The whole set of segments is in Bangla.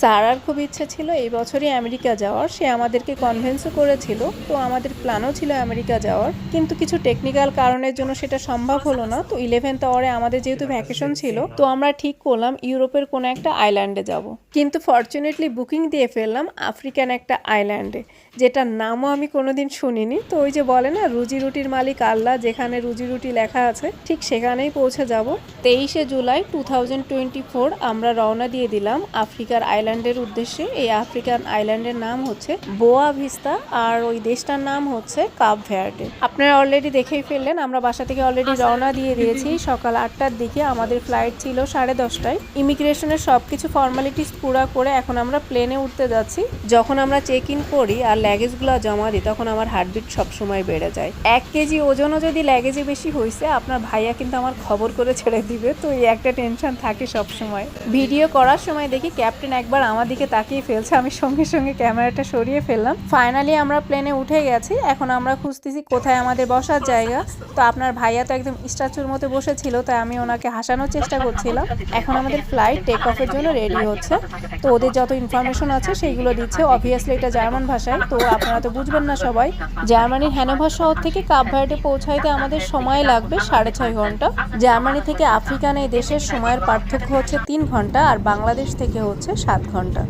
সারার খুব ইচ্ছে ছিল এই বছরই আমেরিকা যাওয়ার। সে আমাদেরকে কনভেন্সও করেছিল। তো আমাদের প্ল্যানও ছিল আমেরিকা যাওয়ার। কিন্তু কিছু টেকনিক্যাল কারণের জন্য সেটা সম্ভব হলো না। তো ইলেভেন্থ আওয়ারে আমাদের যেহেতু ভ্যাকেশন ছিল, তো আমরা ঠিক করলাম ইউরোপের কোনো একটা আইল্যান্ডে যাব। কিন্তু ফর্চুনেটলি বুকিং দিয়ে ফেললাম আফ্রিকান একটা আইল্যান্ডে যেটার নামও আমি কোনোদিন শুনিনি। তো ওই যে বলে না, রুজি রুটির মালিক আল্লাহ, যেখানে রুজি রুটি লেখা আছে, ঠিক সেখানেই পৌঁছে যাব। তেইশে জুলাই টু আমরা রওনা দিয়ে দিলাম আফ্রিকার আইল্যান্ডের উদ্দেশ্যে এই আফ্রিকান আইল্যান্ডের নাম হচ্ছে বোয়া ভিস্তা আর ওই দেশটার নাম হচ্ছে কাপ ভেয়ার্ডে। আপনারা অলরেডি দেখেই ফেললেন আমরা বাসা থেকে অলরেডি রওনা দিয়ে দিয়েছি। সকাল আটটার দিকে আমাদের ফ্লাইট ছিল সাড়ে দশটায়। ইমিগ্রেশনের সব কিছু ফর্মালিটিস পুরা করে এখন আমরা প্লেনে উঠতে যাচ্ছি। যখন আমরা চেক ইন করি আর ল্যাগেজগুলো জমা দিই তখন আমার হার্টবিট সবসময় বেড়ে যায়। এক কেজি ওজনও যদি ল্যাগেজে বেশি হয়েছে আপনার ভাইয়া কিন্তু আমার খবর করে ছেড়ে দিবে। তো এই একটা টেনশন থাকে সব সময় ভিডিও করার সময় দেখি ক্যাপ্টেন একবার আমার দিকে তাকিয়ে ফেলছে, আমি সঙ্গে সঙ্গে ক্যামেরাটা সরিয়ে ফেললাম। ফাইনালি আমরা প্লেনে উঠে গেছি, এখন আমরা খুঁজতেছি কোথায় আমাদের বসার জায়গা। তো আপনার ভাইয়া তো একদম স্ট্যাচুর মতো বসেছিল, তাই আমি ওনাকে হাসানোর চেষ্টা করছিলাম। এখন আমাদের ফ্লাইট টেক অফের জন্য রেডি হচ্ছে। তো ওদের যত ইনফরমেশন আছে সেইগুলো দিচ্ছে। অবভিয়াসলি এটা জার্মান ভাষায়, তো আপনারা তো বুঝবেন না সবাই। জার্মানির হ্যানোভার শহর থেকে কাপভার্ডে পৌঁছাইতে আমাদের সময় লাগবে সাড়ে ছয় ঘণ্টা। জার্মানি থেকে আফ্রিকান এই দেশের সময়ের পার্থক্য হচ্ছে তিন ঘণ্টা, আর বাংলাদেশ থেকে হচ্ছে সাত ঘণ্টা।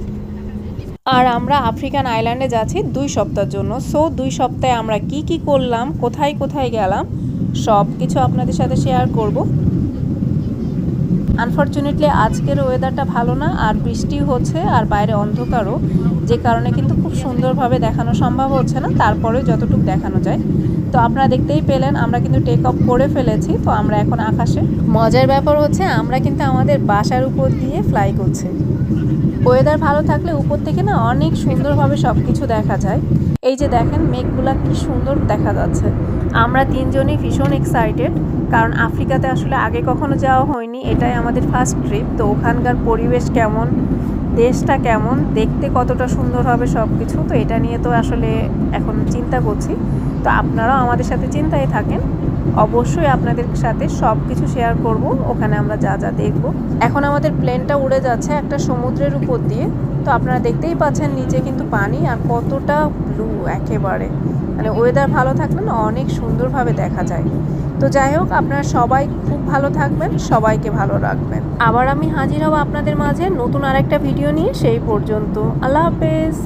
আর আমরা আফ্রিকান আইল্যান্ডে যাচ্ছি দুই সপ্তাহের জন্য। সো দুই সপ্তাহে আমরা কি কি করলাম, কোথায় কোথায় গেলাম, সব কিছু আপনাদের সাথে শেয়ার করব। আনফর্চুনেটলি আজকের ওয়েদারটা ভালো না, আর বৃষ্টি হচ্ছে, আর বাইরে অন্ধকারও, যে কারণে কিন্তু খুব সুন্দরভাবে দেখানো সম্ভব হচ্ছে না, তারপরে যতটুকু দেখানো যায়। তো আপনারা দেখতেই পেলেন, আমরা কিন্তু টেক অফ করে ফেলেছি, তো আমরা এখন আকাশে। মজার ব্যাপার হচ্ছে, আমরা কিন্তু আমাদের বাসার উপর দিয়ে ফ্লাই করছি। ওয়েদার ভালো থাকলে উপর থেকে না অনেক সুন্দরভাবে সব কিছু দেখা যায়। এই যে দেখেন, মেঘগুলা কি সুন্দর দেখা যাচ্ছে। আমরা তিনজনই ভীষণ এক্সাইটেড কারণ আফ্রিকাতে আসলে আগে কখনো যাওয়া হয়নি, এটাই আমাদের ফার্স্ট ট্রিপ তো ওখানকার পরিবেশ কেমন, দেশটা কেমন, দেখতে কতটা সুন্দর হবে সব কিছু তো এটা নিয়ে তো আসলে এখন চিন্তা করছি। তো আপনারাও আমাদের সাথে চিন্তায় থাকেন। অবশ্যই আপনাদের সাথে সব কিছু শেয়ার করব। ওখানে আমরা যা যা দেখব। এখন আমাদের প্লেনটা উড়ে যাচ্ছে একটা সমুদ্রের উপর দিয়ে। তো আপনারা দেখতেই পাচ্ছেন নিচে কিন্তু পানি আর কতটা ব্লু একেবারে। মানে ওয়েদার ভালো থাকলে না অনেক সুন্দরভাবে দেখা যায়। তো যাই হোক, আপনারা সবাই খুব ভালো থাকবেন, সবাইকে ভালো রাখবেন। আবার আমি হাজির হব আপনাদের মাঝে নতুন আরেকটা ভিডিও নিয়ে, সেই পর্যন্ত। আল্লাহ হাফেজ।